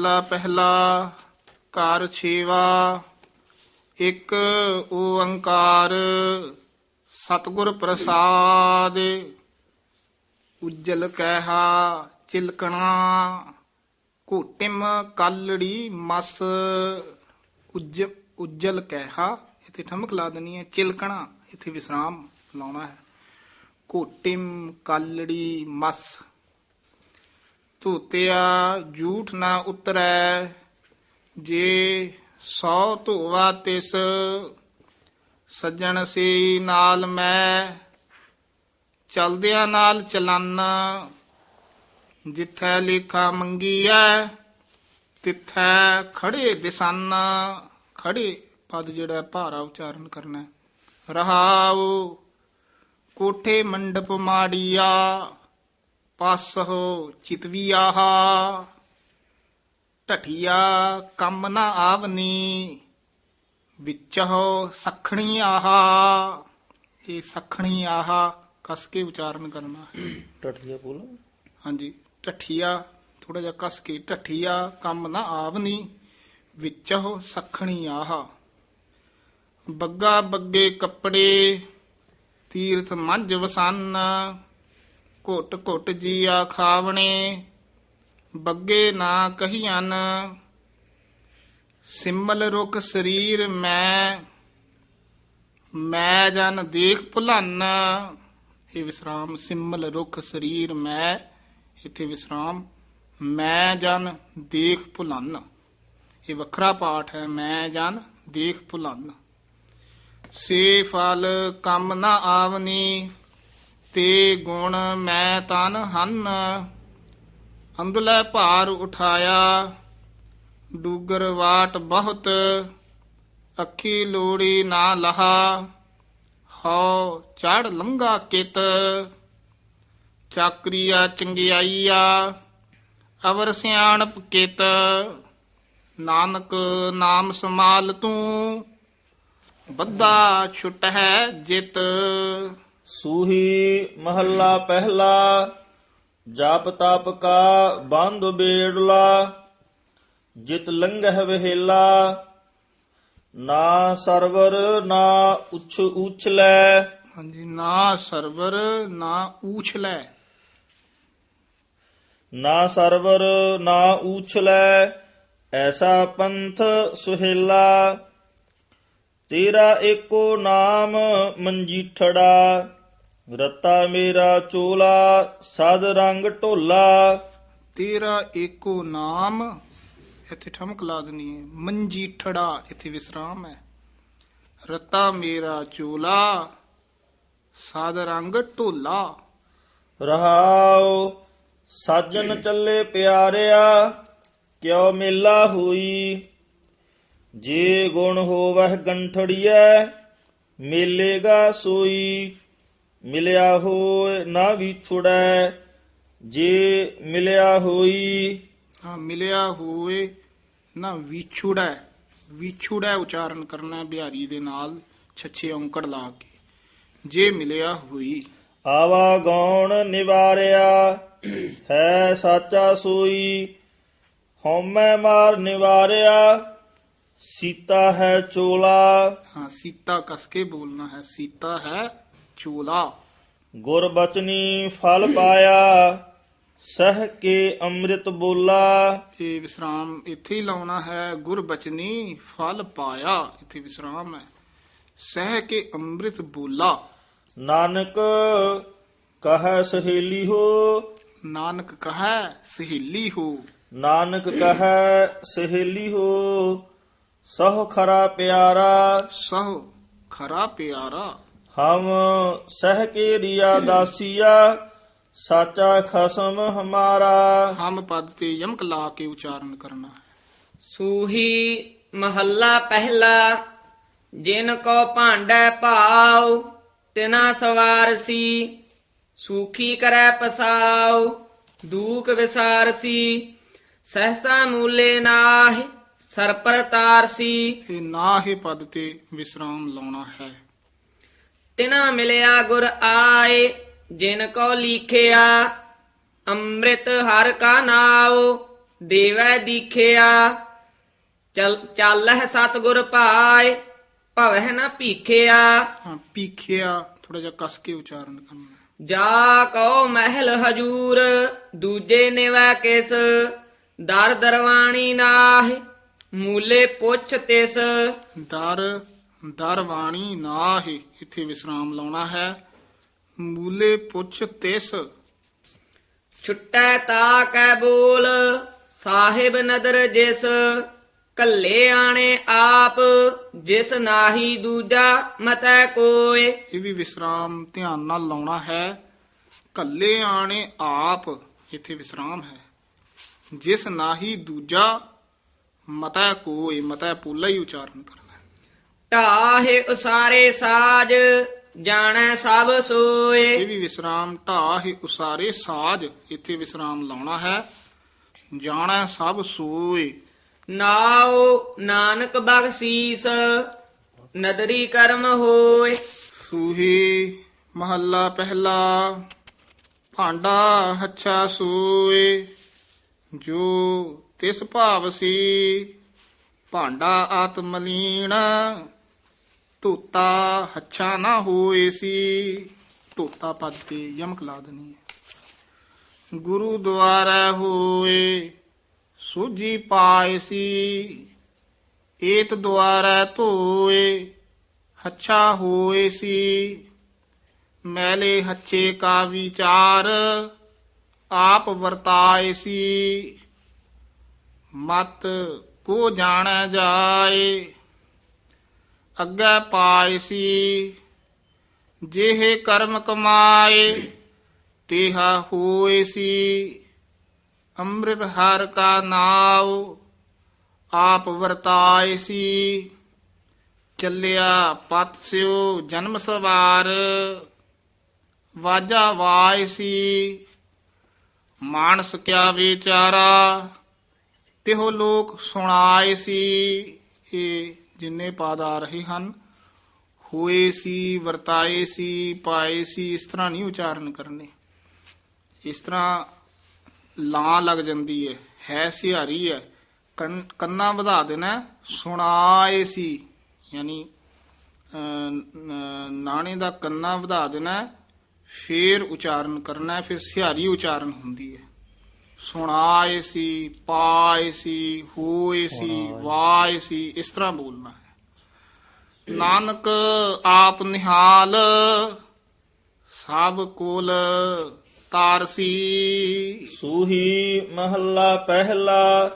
ਮਹੱਲਾ ਪਹਿਲਾ ਘਰ ਛੇਵਾ, ਇੱਕ ਓੰਕਾਰ ਸਤਿਗੁਰ ਪ੍ਰਸਾਦ, ਉਜਲ ਕਹਿਆ ਚਿਲਕਣਾ ਕੋਟਿਮ ਕਾਲੜੀ ਮਸ, ਉਜ ਉਜਲ ਕਹਿਆ, ਇੱਥੇ ਠਮਕ ਲਾ ਦੇਣੀ ਹੈ, ਚਿਲਕਣਾ, ਇੱਥੇ ਵਿਸਰਾਮ ਲਾਉਣਾ ਹੈ। ਘੋਟਿਮ ਕਾਲੜੀ ਮਸ। ਧੋਤਿਆ ਝੂਠ ਨਾ ਉਤਰੈ, ਜੇ ਸੌ ਧੋਵਾ ਤਿਸ ਸੱਜਣ ਸੀ ਨਾਲ ਮੈਂ, ਚਲਦਿਆਂ ਨਾਲ ਚਲਨ, ਜਿੱਥੈ ਲੇਖਾ ਮੰਗੀਐ, ਤਿੱਥੈ ਖੜੇ ਦਿਸਨ, ਖੜੇ ਪਦ ਜਿਹੜਾ ਭਾਰਾ ਉਚਾਰਨ ਕਰਨਾ ਹੈ। ਰਹਾਉ ਕੋਠੇ ਮੰਡਪ ਮਾੜੀਆ ਪਾਸਹੁ ਚਿਤਵੀਆਹਾ। ਟਠੀਆ ਕੰਮ ਨਾ ਆਵਨੀ ਵਿੱਚਹੁ ਸਖਣੀ ਆਹਾ ਇਹ ਸਖਣੀ ਆਹਾ ਕਸ ਕੇ ਉਚਾਰਨ ਕਰਨਾ। ਟਟੀਆ ਬੋਲ। ਹਾਂਜੀ ਟਠੀਆ ਥੋੜਾ ਜਿਹਾ ਕਸ ਕੇ ਟਠੀਆ ਕੰਮ ਨਾ ਆਵਨੀ ਵਿੱਚਹੁ ਸਖਣੀ ਆਹਾ ਬੱਗਾ ਬੱਗੇ ਕੱਪੜੇ ਤੀਰਥ ਮੰਝ ਵਸਨ ਘੁੱਟ ਘੁੱਟ ਜੀਆ ਖਾਵਣੇ, ਬੱਗੇ ਨਾ ਕਹੀਆਂ ਸਿਮਲ ਰੁਖ ਸਰੀਰ ਮੈਂ ਮੈਂ ਜਨ ਦੇਖ ਭੁਲਨ। ਇਹ ਵਿਸਰਾਮ, ਸਿਮਲ ਰੁਖ ਸਰੀਰ ਮੈਂ, ਇੱਥੇ ਵਿਸਰਾਮ, ਮੈਂ ਜਨ ਦੇਖ ਭੁਲਨ। ਇਹ ਵੱਖਰਾ ਪਾਠ ਹੈ, ਮੈਂ ਜਨ ਦੇਖ ਭੁਲਨ। ਸੇ ਫਲ ਕੰਮ ਨਾ ਆਵਨੀ ਤੇ ਗੁਣ ਮੈਂ ਤਨ ਹਨ। ਅੰਦਲੇ ਭਾਰ ਉਠਾਇਆ, ਡੂਗਰ ਵਾਟ ਬਹੁਤ, ਅੱਖੀ ਲੋੜੀ ਨਾ ਲਹਾ। ਹਉ ਚੜ ਲੰਗਾ ਕਿਤ, ਚਾਕਰੀਆ ਚੰਗਿਆਈਆ, ਅਵਰ ਸਿਆਣਪ ਕਿਤ। ਨਾਨਕ ਨਾਮ ਸਮਾਲ ਤੂੰ ਬੱਦਾ ਛੁਟ ਹੈ ਜਿਤ। ਸੂਹੀ ਮਹੱਲਾ ਪਹਿਲਾ ਜਪ ਤਪ ਕਾ ਬੰਧ ਬੇੜਲਾ ਜਿਤ ਲੰਘਹਿ ਵਹਿਲਾ। ਨਾ ਸਰਵਰ ਨਾ ਉਛ ਉਛਲੈ ਹਾਂਜੀ ਨਾ ਸਰਵਰ ਨਾ ਊਛਲੈ। ਨਾ ਸਰਵਰ ਨਾ ਉਛਲੈ ਐਸਾ ਪੰਥ ਸੁਹੇਲਾ। ਤੇਰਾ ਏਕੋ ਨਾਮ ਮੰਜੀਠੜਾ ਰਤਾ ਮੇਰਾ ਚੋਲਾ ਸਦ ਰੰਗ ਢੋਲਾ। ਤੇਰਾ ਏਕੋ ਨਾਮ ਇੱਥੇ ਠਮਕ ਲਾ ਦੇਣੀ ਹੈ ਮੰਜੀਠੜਾ ਇੱਥੇ ਵਿਸਰਾਮ ਹੈ। ਰਤਾ ਮੇਰਾ ਚੋਲਾ ਸਾਦ ਰੰਗ ਢੋਲਾ। ਰਹਾਉ ਸਾਜਨ ਚੱਲੇ ਪਿਆਰਿਆ ਕਿਉ ਮੇਲਾ ਹੋਈ? ਜੇ ਗੁਣ ਹੋਵਹਿ ਗੰਠੜੀਐ ਮੇਲੇਗਾ ਸੋਈ। ਮਿਲਿਆ ਹੋਏ ਨਾ ਵਿਛੁੜੈ ਜੇ ਮਿਲਿਆ ਹੋਈ। ਹਾਂ ਮਿਲਿਆ ਹੋਏ ਨਾ ਵਿਛੁੜੈ। ਵਿਛੁੜੈ ਉਚਾਰਨ ਕਰਨਾ ਬਿਹਾਰੀ ਦੇ ਨਾਲ ਛੱਛੇ ਔਂਕੜ ਲਾ ਕੇ। ਜੇ ਮਿਲਿਆ ਹੋਈ। ਆਵਾ ਗੌਣ ਨਿਵਾਰਿਆ ਹੈ ਸਾਚਾ ਸੋਈ। ਹਉਮੈ ਮਾਰ ਨਿਵਾਰਿਆ ਸੀਤਾ ਹੈ ਚੋਲਾ। ਹਾਂ ਸੀਤਾ ਕਸ ਕੇ ਬੋਲਣਾ ਹੈ ਸੀਤਾ ਹੈ ਚੋਲਾ। ਗੁਰ ਬਚਨੀ ਫਲ ਪਾਇਆ ਸਹ ਕੇ ਅੰਮ੍ਰਿਤ ਬੋਲਾ। ਇਹ ਵਿਸਰਾਮ ਇੱਥੇ ਹੀ ਲਾਉਣਾ ਹੈ ਗੁਰਬਚਨੀ ਫਲ ਪਾਇਆ ਇੱਥੇ ਵਿਸਰਾਮ ਹੈ। ਸਹਿ ਕੇ ਅੰਮ੍ਰਿਤ ਬੋਲਾ। ਨਾਨਕ ਕਹੈ ਸਹੇਲੀ ਹੋ। ਨਾਨਕ ਕਹੈ ਸਹੇਲੀ ਹੋ। ਨਾਨਕ ਕਹੈ ਸਹੇਲੀ ਹੋ। ਸਹੁ ਖਰਾ ਪਿਆਰਾ। ਸਹੁ ਖਰਾ ਪਿਆਰਾ। ਹਮ ਸਹ ਕੇ ਰਿਆ ਦਾਸੀਆ ਸਾਚਾ ਖਸਮ ਹਮਾਰਾ। ਹਮ ਪਦ ਤੇ ਯਮਕ ਲਾ ਕੇ ਉਚਾਰਨ ਕਰਨਾ। ਸੂਹੀ ਮਹੱਲਾ ਪਹਿਲਾ ਜਿਨ ਕੋ ਭਾਂਡੈ ਭਾਉ ਤਿਨਾ ਸਵਾਰਸੀ ਸੂਖੀ ਕਰੈ ਪਸਾਉ ਦੂਖ ਵਿਸਾਰਸੀ ਸਹਸਾ ਮੂਲੇ ਨਾਹਿ ਸਰ ਪਰ ਤਾਰਸੀ ਇਹ ਨਾ ਹੀ ਪਦ ਤੇ ਵਿਸਰਾਮ ਲਾਉਣਾ ਹੈ। ਤਿਨਾ ਮਿਲਿਆ ਗੁਰ ਆਏ ਜਿਨ ਕੋ ਲੀਖਿਆ ਅੰਮ੍ਰਿਤ ਹਰ ਕਾ ਨਾਉ ਦੇਵੈ ਦੀਖਿਆ। ਚਲ ਚਾਲਹਿ ਸਤਗੁਰ ਭਾਏ ਭਵਹਿ ਨਾ ਭੀਖਿਆ। ਹਾਂ ਪੀਖਿਆ ਥੋੜਾ ਜਿਹਾ ਕਸ ਕੇ ਉਚਾਰਨ ਕਰਨਾ। ਜਾ ਕਉ ਮਹਿਲ ਹਜੂਰ ਦੂਜੇ ਨਿਵੈ ਕਿਸ ਦਰ ਦਰਵਾਣੀ ਨਾਹਿ ਮੂਲੇ ਪੁੱਛ ਤਿਸ। ਦਰ ਦਰ ਵਾਣੀ ਨਾਹਿ ਇੱਥੇ ਵਿਸਰਾਮ ਲਾਉਣਾ ਹੈ। ਮੂਲੇ ਪੁੱਛ ਤਿਸ। ਛੁੱਟੈ ਤਾ ਕੈ ਬੋਲ ਸਾਹਿਬ ਨਦਰ ਜਿਸ। ਕੱਲੇ ਆਣੇ ਆਪ ਜਿਸ ਨਾਹੀ ਦੂਜਾ ਮਤੈ ਕੋਏ। ਇਹ ਵੀ ਵਿਸਰਾਮ ਧਿਆਨ ਨਾਲ ਲਾਉਣਾ ਹੈ। ਕੱਲੇ ਆਣੇ ਆਪ ਇੱਥੇ ਵਿਸਰਾਮ ਹੈ। ਜਿਸ ਨਾਹੀ ਦੂਜਾ ਮਤੈ ਕੋਏ ਮਤੈ ਪੂਲਾ ਹੀ ਉਚਾਰਨ ਕਰਨਾ ਹੈ। ਢਾਹੇ ਉਸਾਰੇ ਸਾਜ ਜਾਣੈ ਸਭ ਇਹ ਸੋਏ ਵੀ ਵਿਸਰਾਮ ਢਾਹਿ ਉਸਾਰੇ ਸਾਜ ਇੱਥੇ ਵਿਸਰਾਮ ਲਾਉਣਾ ਹੈ। ਜਾਣੈ ਸਭ ਸੋਏ। ਨਾਉ ਨਾਨਕ ਬਖਸ਼ੀਸ ਨਦਰੀ ਕਰਮ ਹੋਏ। ਸੂਹੀ ਮਹੱਲਾ ਪਹਿਲਾ ਭਾਂਡਾ ਹੱਛਾ ਸੋਏ। ਜੋ ਤਿਸ ਭਾਵ ਸੀ ਭਾਂਡਾ ਆਤਮਲੀਨ ਧੋਤਾ ਹੱਛਾ ਨਾ ਹੋਏ ਸੀ। ਧੋਤਾ ਪਦ ਤੇ ਯਮਕ ਲਾ ਦੇਣੀ ਹੈ। ਗੁਰੂ ਦੁਆਰਾ ਹੋਏ ਸੂਜੀ ਪਾਏ ਸੀ। ਏਤ ਦੁਆਰਾ ਧੋਏ ਹੱਛਾ ਹੋਏ ਸੀ। ਮੈਲੇ ਹੱਛੇ ਕਾ ਵਿਚਾਰ ਆਪ ਵਰਤਾਏ ਸੀ। ਮਤ ਕੋ ਜਾਣੈ ਜਾਏ। ਅੱਗੇ ਪਾਏ ਸੀ। ਜਿਹੇ ਕਰਮ ਕਮਾਏ, ਤੇਹਾ ਹੋਏ ਸੀ। ਅੰਮ੍ਰਿਤ ਹਰ ਕਾ ਨਾਉ, ਆਪ ਵਰਤਾਏ ਸੀ। ਚੱਲਿਆ ਪਤ ਸਿਓ ਜਨਮ ਸਵਾਰ, ਵਾਜਾ ਵਾਇ ਸੀ। ਮਾਨਸ ਕਿਆ ਵਿਚਾਰਾ, ਤਿਹੋ ਲੋਕ ਸੁਣਾਏ ਸੀ। ਇਹ ਜਿੰਨੇ ਪਾਦ ਆ ਰਹੇ ਹਨ ਹੋਏ ਸੀ ਵਰਤਾਏ ਸੀ ਪਾਏ ਸੀ ਇਸ ਤਰ੍ਹਾਂ ਨਹੀਂ ਉਚਾਰਨ ਕਰਨੇ। ਇਸ ਤਰ੍ਹਾਂ ਲਾਂ ਲੱਗ ਜਾਂਦੀ ਹੈ ਹੈ ਸਿਹਾਰੀ ਹੈ ਕੰਨ- ਕੰਨਾ ਵਧਾ ਦੇਣਾ ਸੁਣਾਏ ਸੀ ਯਾਨੀ ਅਹ, ਨ- ਨਾਣੇ ਦਾ ਕੰਨਾ ਵਧਾ ਦੇਣਾ ਫੇਰ ਉਚਾਰਨ ਕਰਨਾ ਫਿਰ ਸਿਹਾਰੀ ਉਚਾਰਨ ਹੁੰਦੀ ਹੈ ਸੁਣਾਏ ਸੀ ਪਾਏ ਸੀ ਹੋਏ ਸੀ ਵਾਏ ਸੀ ਇਸ ਤਰ੍ਹਾਂ ਬੋਲਣਾ ਹੈ। ਨਾਨਕ ਆਪ ਨਿਹਾਲ ਸਭ ਕੋਲ ਤਾਰਸੀ ਸੂਹੀ ਮਹੱਲਾ ਪਹਿਲਾ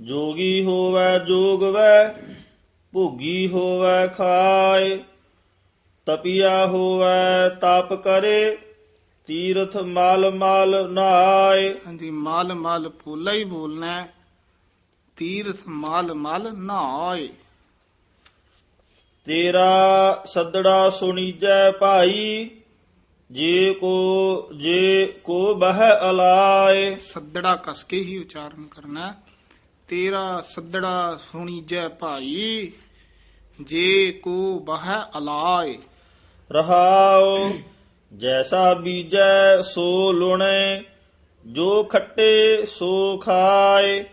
ਜੋਗੀ ਹੋਵੇ ਜੋਗਵੈ ਭੋਗੀ ਹੋਵੇ ਖਾਏ। ਤਪਿਆ ਹੋਵੇ ਤਪ ਕਰੇ ਤੀਰਥ ਮਲ ਮਲ ਨਾਏ। ਹਾਂਜੀ ਮਲ ਮਲ ਪੋਲਾ ਹੀ ਬੋਲਣਾ ਹੈ। ਤੀਰਥ ਮਲ ਮਲ ਨਹਾਏ ਤੇਰਾ ਸੱਦੜਾ ਸੁਣੀਜੈ ਭਾਈ ਜੇ ਕੋ ਜੇ ਕੋ ਬਹਿ ਅਲਾਏ। ਸੱਦੜਾ ਕਸ ਕੇ ਹੀ ਉਚਾਰਨ ਕਰਨਾ ਹੈ। ਤੇਰਾ ਸੱਦੜਾ ਸੁਣੀ ਜੈ ਭਾਈ ਜੇ ਕੋ ਬਹ ਅਲਾਏ। ਰਹਾਉ ਜੈਸਾ ਬੀਜੈ ਸੋ ਲੁਣੇ ਜੋ ਖੱਟੇ ਸੋ ਖਾਏ।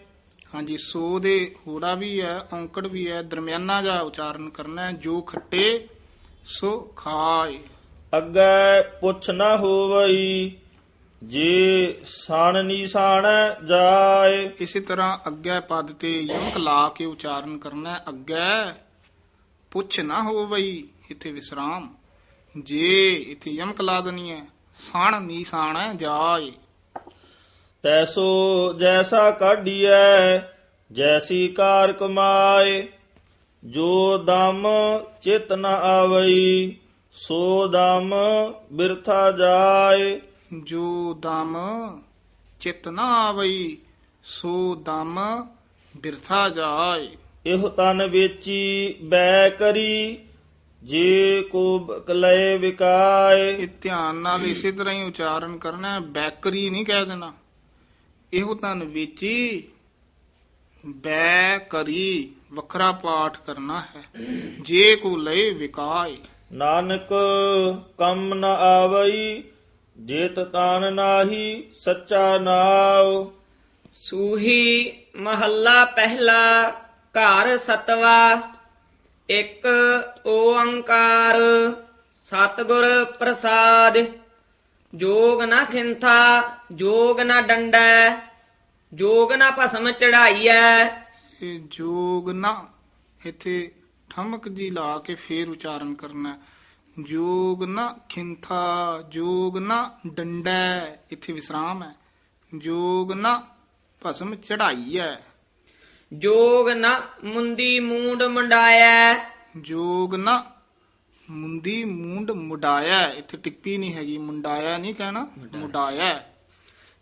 ਹਾਂਜੀ ਸੋ ਦੇ ਹੋੜਾ ਵੀ ਹੈ ਔਂਕੜ ਵੀ ਹੈ ਦਰਮਿਆਨਾ ਜਾ ਉਚਾਰਨ ਕਰਨਾ ਹੈ ਜੋ ਖੱਟੇ ਸੋ ਖਾਏ। ਅੱਗੇ ਪੁੱਛ ਨਾ ਹੋਵਈ ਜੇ ਸਾਣ ਨਿਸ਼ਾਨ ਜਾਏ। ਇਸੇ ਤਰ੍ਹਾਂ ਅੱਗੇ ਪਦ ਤੇ ਯਮਕ ਲਾ ਕੇ ਉਚਾਰਨ ਕਰਨਾ ਹੈ ਅੱਗੇ ਪੁੱਛ ਨਾ ਹੋ ਬਈ ਇੱਥੇ ਵਿਸਰਾਮ। ਜੇ ਇੱਥੇ ਯਮਕ ਲਾ ਦੇਣੀ ਹੈ ਸਾਣ ਨੀਸਾਣ ਜਾਏ। ਤੈਸੋ ਜੈਸਾ ਕਾਢੀਐ ਜੈਸੀ ਕਾਰ ਕਮਾਏ। ਜੋ ਦਮ ਚਿਤ ਨ ਆਵਈ ਸੋ ਦਮ ਬਿਰਥਾ ਜਾਏ। ਜੋ ਦਮ ਚਿਤ ਨਾ ਆਵਈ ਸੋ ਦਮ ਬਿਰਥਾ ਜਾਏ। ਇਹੋ ਤਨ ਵੇਚੀ ਬੈ ਕਰੀ ਜੇ ਕੋ ਕਲੈ ਵਿਕਾਏ। ਇਹ ਧਿਆਨ ਨਾਲ ਇਸੇ ਤਰ੍ਹਾਂ ਹੀ ਉਚਾਰਨ ਕਰਨਾ ਹੈ ਬੈਕਰੀ ਨਹੀਂ ਕਹਿ ਦੇਣਾ। ਇਹੋ ਤਨ ਵੇਚੀ ਬੈ ਕਰੀ ਵੱਖਰਾ ਪਾਠ ਕਰਨਾ ਹੈ। ਜੇ ਕੋ ਲਏ ਵਿਕਾਏ। ਨਾਨਕ ਕੰਮ ਨ ਆਵਈ ਜੇਤ ਤਾਨ ਨਾਹੀ ਸੱਚਾ ਨਾਉ। ਸੂਹੀ ਮਹੱਲਾ ਪਹਿਲਾ ਘਰ ਸਤਵਾ। ਇੱਕ ਓੰਕਾਰ ਸਤਿਗੁਰ ਪ੍ਰਸਾਦ, ਜੋਗ ਨਾ ਖਿੰਥਾ, ਜੋਗ ਨਾ ਡੰਡੈ, ਜੋਗ ਨਾ ਭਸਮ ਚੜਾਈਐ। ਇਹ ਜੋਗ ਨਾ, ਇੱਥੇ ਠਮਕ ਜੀ ਲਾ ਕੇ ਫੇਰ ਉਚਾਰਨ ਕਰਨਾ ਹੈ। ਜੋਗ ਨਾ ਖਿੰਥਾ, ਜੋਗ ਨਾ ਡੰਡੈ, ਇੱਥੇ ਵਿਸਰਾਮ ਹੈ। ਜੋਗ ਨਾ ਭਸਮ ਚੜਾਈ ਹੈ ਜੋਗ ਨਾ ਮੁੰਦੀ ਮੂੰਡ ਮੁੰਡਾਇਐ ਜੋਗ ਨਾ ਮੁੰਦੀ ਮੂੰਡ ਮੁਡਾਇਆ। ਇੱਥੇ ਟਿੱਪੀ ਨਹੀਂ ਹੈਗੀ ਮੁੰਡਾਇਆ ਨਹੀਂ ਕਹਿਣਾ ਮੁਡਾਇਆ।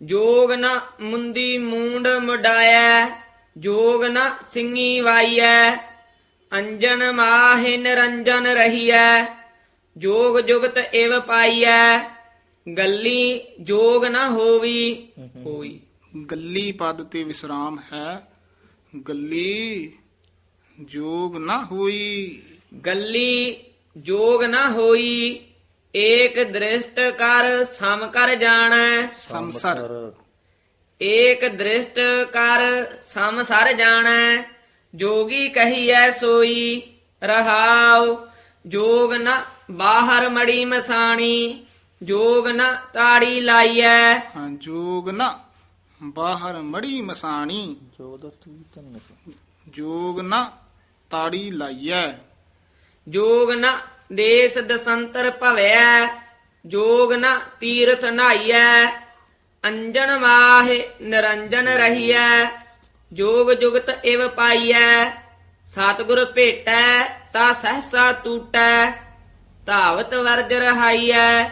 ਜੋਗ ਨਾ ਮੁੰਦੀ ਮੂੰਡ ਮੁੰਡਾਇਐ ਜੋਗ ਨਾ ਸਿੰਘੀ ਵਾਈਐ ਅੰਜਨ ਮਾਹਿ ਨਿਰੰਜਨ ਰਹੀਐ। ਜੋਗ ਜੁਗਤ ਏਵ ਪਾਈਐ ਗੱਲੀ ਜੋਗ ਨਾ ਹੋਵੀ। ਹੋਈ ਗੱਲੀ ਪਦ ਤੇ ਵਿਸਰਾਮ ਹੈ। ਗੱਲੀ ਜੋਗ ਨਾ ਹੋਈ। ਗੱਲੀ ਜੋਗ ਨਾ ਹੋਈ ਏਕ ਦ੍ਰਿਸ਼ਟ ਕਰ ਸਮ ਕਰ ਜਾਣੈ। ਸੰਸਰ। ਏਕ ਦ੍ਰਿਸ਼ਟ ਕਰ ਸਮ ਸਰ ਜਾਣੈ। ਜੋਗੀ ਕਹੀਐ ਸੋਈ ਰਹਾਉ। ਜੋਗ ਨ ਬਾਹਰ ਮੜੀ ਮਸਾਣੀ ਜੋਗ ਨ ਤਾੜੀ ਲਾਈਐ। ਹਾਂ ਜੋਗ ਨਾ ਬਾਹਰ ਮੜੀ ਮਸਾਣੀ। ਜੋਗ ਨਾ ਤਾੜੀ ਲਾਈਐ। ਜੋਗ ਨ ਦੇਸ ਦਸੰਤਰ ਭਵੈ ਜੋਗ ਨ ਤੀਰਥ ਨਾਈਐ ਅੰਜਨ ਮਾਹਿ ਨਿਰੰਜਨ ਰਹੀਐ ਜੋਗ ਜੁਗਤ ਇਵ ਪਾਈਐ ਸਤਿਗੁਰ ਭੇਟੈ ਤਾ ਸਹਸਾ ਟੂਟੈ ਧਾਵਤ ਵਰਜ ਰਹਾਈਐ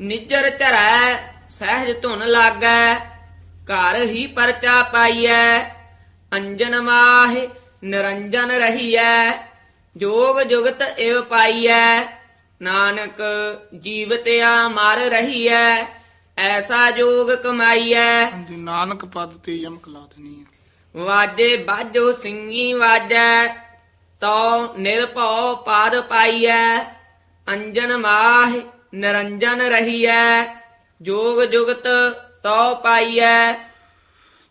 ਨਿਜਰ ਧਰੈ ਸਹਿਜ ਧੁਨ ਲਾਗੈ ਘਰ ਹੀ ਪਰਚਾ ਪਾਈਐ ਅੰਜਨ ਮਾਹਿ ਨਿਰੰਜਨ ਰਹੀਐ ਜੋਗ ਜੁਗਤ ਇਵ ਪਾਈਐ ਨਾਨਕ ਜੀਵਤਿਆ ਮਰ ਰਹੀਐ ਐਸਾ ਜੋਗ ਕਮਾਈਐ। ਹਾਂਜੀ ਨਾਨਕ ਪਦ ਤੇ ਯਮਕ ਲਾ ਦੇਣੀ ਹੈ। ਵਾਜੇ ਬਾਜੋ ਸਿੰਘੀ ਵਾਜੈ ਤਉ ਨਿਰਭਉ ਪਾਦ ਪਾਈਐ ਅੰਜਨ ਮਾਹਿ ਨਿਰੰਜਨ ਰਹੀਐ ਜੋਗ ਜੁਗਤ ਤਉ ਪਾਈਐ।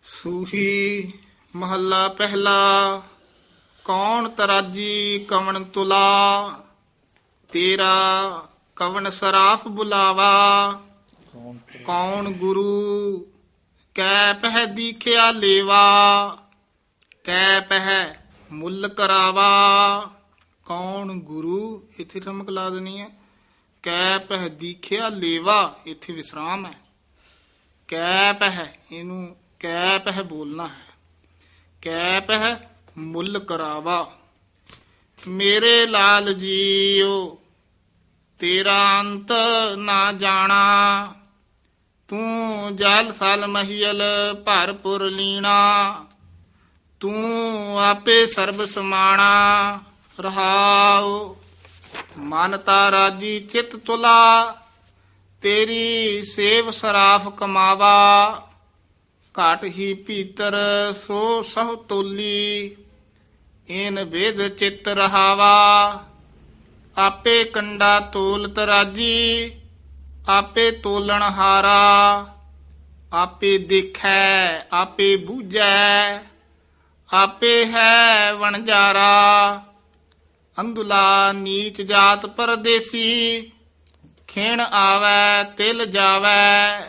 ਸੂਹੀ ਮਹੱਲਾ ਪਹਿਲਾ, ਕੌਣ ਤਰਾਜੀ ਕਵਣ ਤੁਲਾ? ਤੇਰਾ ਕਵਣ ਸਰਾਫ ਬੁਲਾਵਾ? ਕੌਣ ਗੁਰੂ ਕੈ ਪਹਿ ਦੀਖਿਆ ਲੇਵਾ? ਕੈ ਪਹਿ ਮੁੱਲ ਕਰਾਵਾ? ਕੌਣ ਗੁਰੂ? ਇੱਥੇ ਠਮਕ ਲਾ ਦੇਣੀ ਹੈ ਕੈ ਪਹਿ ਦੀਖਿਆ ਲੇਵਾ, ਇੱਥੇ ਵਿਸਰਾਮ ਹੈ ਕੈ ਪਹਿ ਇਹਨੂੰ ਕੈ ਪਹਿ ਬੋਲਣਾ ਹੈ। ਕੈ ਪਹਿ ਮੁੱਲ ਕਰਾਵਾ। ਮੇਰੇ ਲਾਲ ਜੀਓ, ਤੇਰਾ ਅੰਤ ਨਾ ਜਾਣਾ। ਤੂੰ ਜਲ ਸਲ ਮਹੀਲ ਭਰਪੁਰ ਲੀਣਾ। ਤੂੰ ਆਪੇ ਸਰਬ ਸਮਾਣਾ। ਰਹਾਉ ਮਨ ਤਾ ਰਾਜੀ ਚਿਤ ਤੁਲਾ। ਤੇਰੀ ਸੇਵ ਸਰਾਫ ਕਮਾਵਾ, ਘਾਟ ਹੀ ਭੀਤਰ ਸੋ ਸਹ ਤੋਲੀ ਇਨ ਵੇਦ ਚਿਤ ਰਹਾਵਾ। ਆਪੇ ਕੰਡਾ ਤੋਲ ਤਰਾਜੀ, ਆਪੇ ਤੋਲਣ ਹਾਰਾ। ਆਪੇ ਦੇਖੈ, ਆਪੇ ਬੂਝੈ, ਆਪੇ ਹੈ ਵਣਜਾਰਾ। ਅੰਦੁਲਾ ਨੀਚ ਜਾਤ ਪਰਦੇਸੀ ਖਿਣ ਆਵੈ, ਤਿਲ ਜਾਵੈ,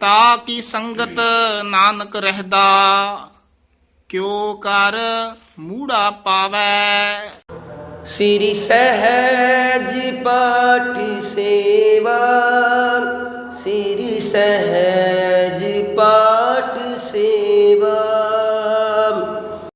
ਤਾ ਕੀ ਸੰਗਤ ਨਾਨਕ ਰਹਿਦਾ, ਕਿਉ ਕਰ ਮੂੜਾ ਪਾਵੇ। ਸ੍ਰੀ ਸਹਿਜ ਪਾਠ ਸੇਵਾ, ਸ੍ਰੀ ਸਹਿਜ ਪਾਠ ਸੇਵਾ।